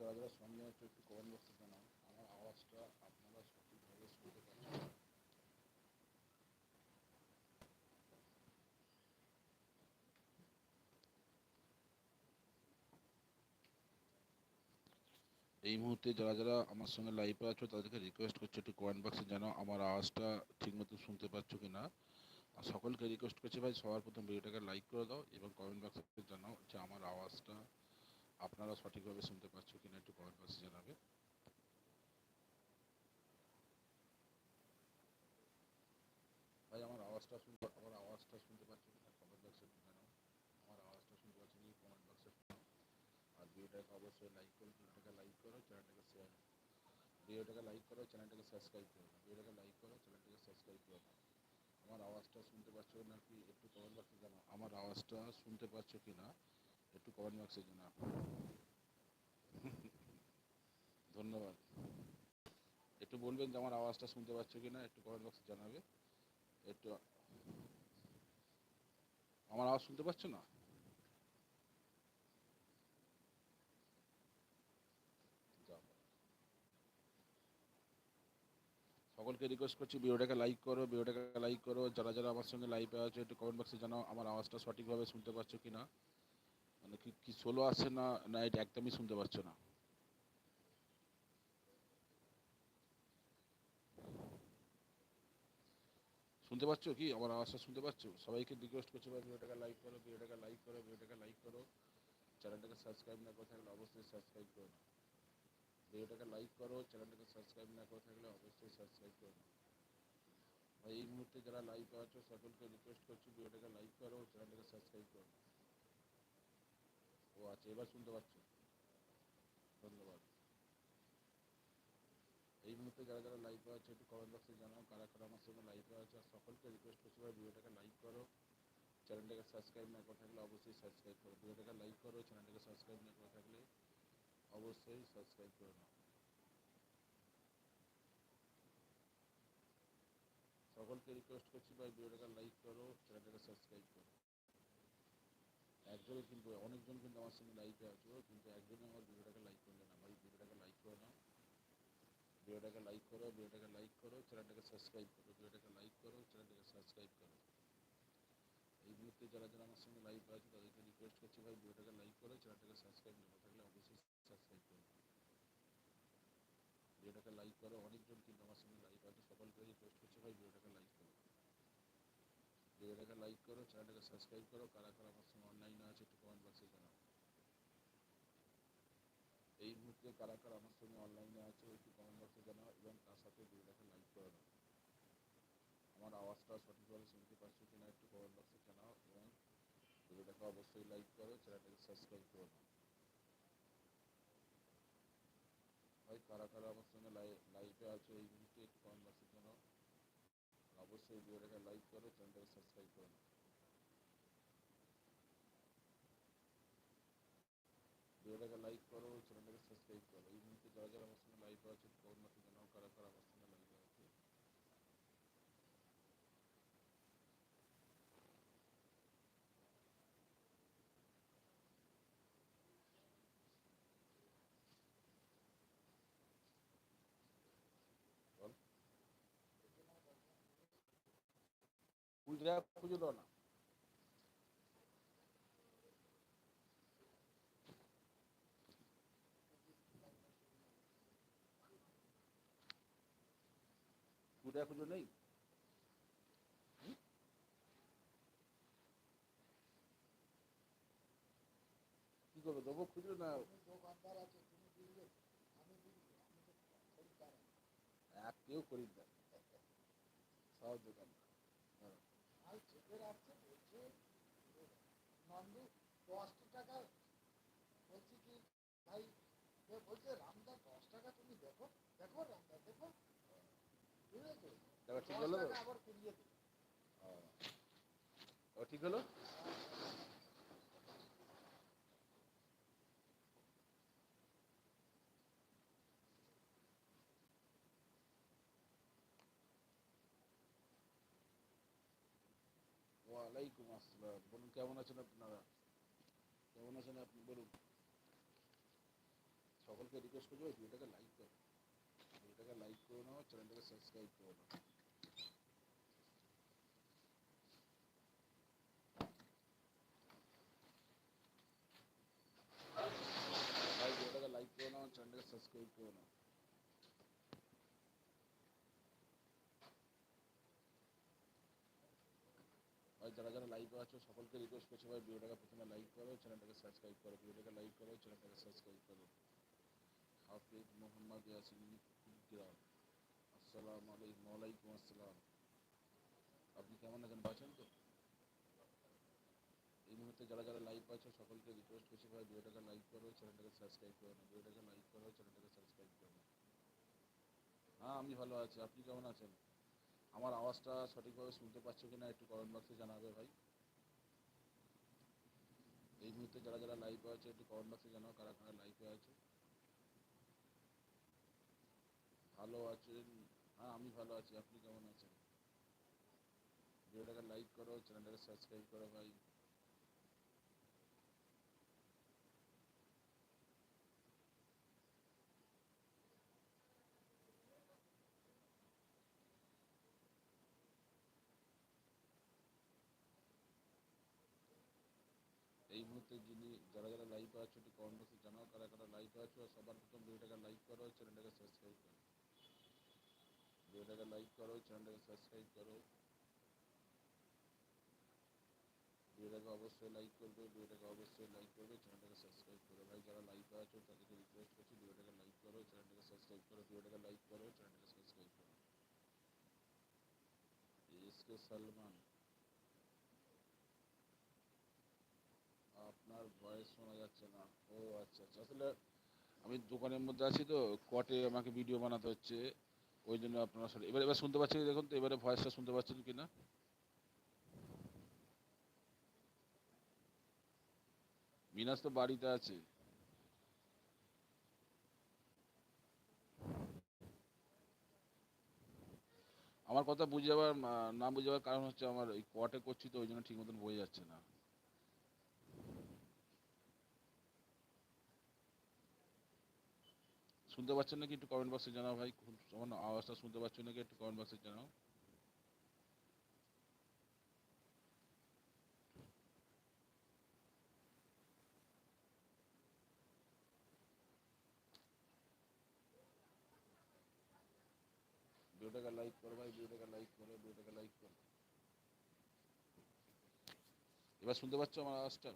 যারা যারা সঙ্গে আছে একটু কমেন্ট বক্সে জানান। আমার আওয়াজটা আপনারা সঠিকভাবে শুনতে এই মুহূর্তে যারা যারা আমার সঙ্গে লাইভে আছো, তাদেরকে রিকোয়েস্ট করছি একটু কমেন্ট বক্সে জানো আমার আওয়াজটা ঠিকমতো শুনতে পাচ্ছ কি না আর সকলকে রিকোয়েস্ট করছি ভাই, সবার প্রথম ভিডিওটাকে লাইক করে দাও এবং কমেন্ট বক্সে জানাও যে আমার আওয়াজটা আপনারা সঠিকভাবে শুনতে পাচ্ছ কিনা একটু কমেন্ট বক্সে জানাবে। ভাই, আমার আওয়াজটা শুনতে আমার আওয়াজটা শুনতে পাচ্ছ কিনা? কমেন্ট বক্সে জানাও। আমার আওয়াজটা শুনতে পাচ্ছ কি কমেন্ট বক্সে আর ভিডিওটাকে অবশ্যই লাইক করো ভিডিওটাকে লাইক করো চ্যানেলটাকে শেয়ার ভিডিওটাকে লাইক করো চ্যানেলটাকে সাবস্ক্রাইব করো ভিডিওটাকে লাইক করো চ্যানেলটাকে সাবস্ক্রাইব করো আমার আওয়াজটা শুনতে পাচ্ছ নাকি একটু কমেন্ট বক্সে জানাও। আমার আওয়াজটা শুনতে পাচ্ছ কি না একটু কমেন্ট বক্সে জানাও ধন্যবাদ। একটু বলবেন যে আমার আওয়াজটা শুনতে পাচ্ছ কি না একটু কমেন্ট বক্সে জানাবে। একটু আমার আওয়াজ শুনতে পাচ্ছ না? সকলকে রিকোয়েস্ট করছি, ভিডিওটাকে লাইক করো, ভিডিওটাকে লাইক করো। যারা যারা আমার সঙ্গে লাইভে আছে, একটু কমেন্ট বক্সে জানাও, আমার আওয়াজটা সঠিকভাবে শুনতে পাচ্ছ কি না মানে কি সোলো আসছে না না এটা একদমই শুনতে পাচ্ছ না? শুনতে পাচ্ছ কি? আমার আওয়াজটা শুনতে পাচ্ছ? সবাইকে রিকোয়েস্ট করছি ভাই ভিডিওটাকে লাইক করো ভিডিওটাকে লাইক করো ভিডিওটাকে লাইক করো। চ্যানেলটাকে সাবস্ক্রাইব না করে থাকলে অবশ্যই সাবস্ক্রাইব করো। ভিডিওটাকে লাইক করো চ্যানেলটাকে সাবস্ক্রাইব না করে থাকলে অবশ্যই সাবস্ক্রাইব করো। ভাই, এই মুহূর্তে যারা লাইভ আছো সকলকে রিকোয়েস্ট করছি ভিডিওটাকে লাইক করো চ্যানেলটাকে সাবস্ক্রাইব করো। ও আচ্ছা এবার শুনতে পাচ্ছ? ধন্যবাদ। এই মুহূর্তে যারা যারা লাইভ আছে একটু কমেন্ট বক্সে জানাও, কারা কারা আমার সঙ্গে লাইভে আছে আর সকলকে রিকোয়েস্ট করছি ভাই, ভিডিওটাকে লাইক করো। চ্যানেলটাকে সাবস্ক্রাইব না করে থাকলে অবশ্যই সাবস্ক্রাইব করো। ভিডিওটাকে লাইক করো, চ্যানেলটাকে সাবস্ক্রাইব না করে থাকলে অবশ্যই সাবস্ক্রাইব করে নাও। সকলকে রিকোয়েস্ট করছি ভাই, ভিডিওটাকে লাইক করো, চ্যানেলটাকে সাবস্ক্রাইব করো। একজনই কিন্তু অনেকজন কিন্তু আমার সঙ্গে লাইভে আছো, কিন্তু একজনই আমার ভিডিওটাকে লাইক করলে না। ভাই ভিডিওটাকে লাইক করে নাও। ভিডিওটাকে লাইক করো, ভিডিওটাকে লাইক করো চ্যানেলটাকে সাবস্ক্রাইব করো। ভিডিওটাকে লাইক করো চ্যানেলটাকে সাবস্ক্রাইব করো। এই মুহূর্তে যারা যারা আমার সঙ্গে লাইভ আছে, তাদেরকে রিকোয়েস্ট করছি, ভাই, ভিডিওটাকে লাইক করো চ্যানেলটাকে সাবস্ক্রাইব না থাকলে অবশ্যই সাবস্ক্রাইব করো। ভিডিওটাকে লাইক করো। অনেকজন কিন্তু আমার সঙ্গে লাইভ আছে, সকলকে রিকোয়েস্ট করছি, ভাই, ভিডিওটাকে লাইক করো। ভিডিওটাকে লাইক করো চ্যানেলটাকে সাবস্ক্রাইব করো। কারা কারা আমার সঙ্গে অনলাইনে আছে একটু কমেন্ট বক্সে জানাও এই মুহূর্তে কারা কারা আমার সঙ্গে অনলাইনে আছে, একটু কমেন্ট বক্সে জানাও এবং তার সাথে ভিডিওটাকে লাইক করে দাও। আমার আওয়াজটা সঠিকভাবে শুনতে পাচ্ছ কিনা একটু কমেন্ট বক্সে জানাও এবং ভিডিওটাকে অবশ্যই লাইক করো চ্যানেলটাকে সাবস্ক্রাইব করে দাও। ভাই, কারা কারা আমার সঙ্গে লাইভে আছে এই মুহূর্তে একটু কমেন্ট বক্সে জানাও। অবশ্যই ভিডিওটাকে লাইক করো চ্যানেলটাকে সাবস্ক্রাইব করে নাও ভিডিওটাকে লাইক করো চ্যানেলটাকে সাবস্ক্রাইব করো এই মুহূর্তে যারা যারা আমার সঙ্গে লাইভে আছে একটু কমেন্ট বক্সে জানাও কারা কারা আমার না টাকা খুঁজো নেই? কি করবে, দেবো খুঁজো না এক কেউ হ্যাঁ। মাল চেপে রাখছে বলছে কি বলছে দশ টাকা তুমি দেখো দেখো রামদা, দেখো ঠিক হলো? ওয়ালাইকুম আসসালাম। বলুন, কেমন আছেন আপনারা? কেমন আছেন আপনি? বলুন। সকলকে রিকোয়েস্ট করব ভিডিওটাকে লাইক করো। ভিডিওটাকে লাইক করে নাও চ্যানেলটাকে সাবস্ক্রাইব করে নাও লাইক যারা লাইভ আছো সকলকে রিকোয়েস্ট করছি ভাই ভিডিওটাকে প্রথমে লাইক করো চ্যানেলটাকে সাবস্ক্রাইব করো ভিডিওটাকে লাইক করো চ্যানেলটাকে সাবস্ক্রাইব করো হাফিজ মোহাম্মদ ইয়াসিন কুলগ্রাম আসসালামু আলাইকুম, ওয়ালাইকুম আসসালাম। আপনি কেমন আছেন? বাঁচেন তো? এই মুহূর্তে যারা যারা লাইভ আছো, সকলকে রিকোয়েস্ট করছি ভাই, ভিডিওটাকে লাইক করো চ্যানেলটাকে সাবস্ক্রাইব করো না। ভিডিওটাকে লাইক করো চ্যানেলটাকে সাবস্ক্রাইব করো হ্যাঁ আমি ভালো আছি। আপনি কেমন আছেন? আমার আওয়াজটা সঠিকভাবে শুনতে পাচ্ছ কিনা একটু কমেন্ট বক্সে জানাবে ভাই। এই মুহূর্তে যারা যারা লাইভে আছে, একটু কমেন্ট বক্সে জানাও কারা কারা লাইভে আছে। ভালো আছেন? হ্যাঁ আমি ভালো আছি। আপনি কেমন আছেন? ভিডিওটাকে লাইক করো চ্যানেলটাকে সাবস্ক্রাইব করো ভাই। এই মুহূর্তে যিনি, যারা যারা লাইভে আছো একটু কমেন্ট বক্সে জানাও কারা কারা লাইভে আছো সবার প্রথম ভিডিওটাকে লাইক করো চ্যানেলটাকে সাবস্ক্রাইব করো। ভিডিওটাকে লাইক করো চ্যানেলটাকে সাবস্ক্রাইব করো ভিডিওটাকে অবশ্যই লাইক করবে ভিডিওটাকে অবশ্যই লাইক করবে চ্যানেলটাকে সাবস্ক্রাইব করো ভাই যারা লাইভে আছো তাদেরকে রিকোয়েস্ট করছি ভিডিওটাকে লাইক করো চ্যানেলটাকে সাবস্ক্রাইব করো ভিডিওটাকে লাইক করো চ্যানেলটাকে সাবস্ক্রাইব করো এসকে সালমান আপনার ভয়েস শোনা যাচ্ছে না। ও আচ্ছা আচ্ছা। আসলে আমি দোকানের মধ্যে আছি তো কটে আমাকে ভিডিও বানাতে হচ্ছে। ওই জন্য আপনার সাথে এবার এবার শুনতে পাচ্ছেন দেখুন তো, এবারে ভয়েসটা শুনতে পাচ্ছেন কি না? মিনাস তো বাড়িতে আছে। আমার কথা বুঝে যাওয়ার না বুঝে যাওয়ার কারণ হচ্ছে আমার এই কোয়াটে করছি তো, ওই জন্য ঠিক মতন বোঝা যাচ্ছে না। শুনতে পাচ্ছেন নাকি? একটু কমেন্ট বক্সে জানাও ভাই সামান্য আওয়াজটা শুনতে পাচ্ছেন নাকি? একটু কমেন্ট বক্সে জানাও। ভিডিওটাকে লাইক করো ভাই, ভিডিওটাকে লাইক করো, ভিডিওটাকে লাইক করো। এবার শুনতে পাচ্ছ আমার আওয়াজটা?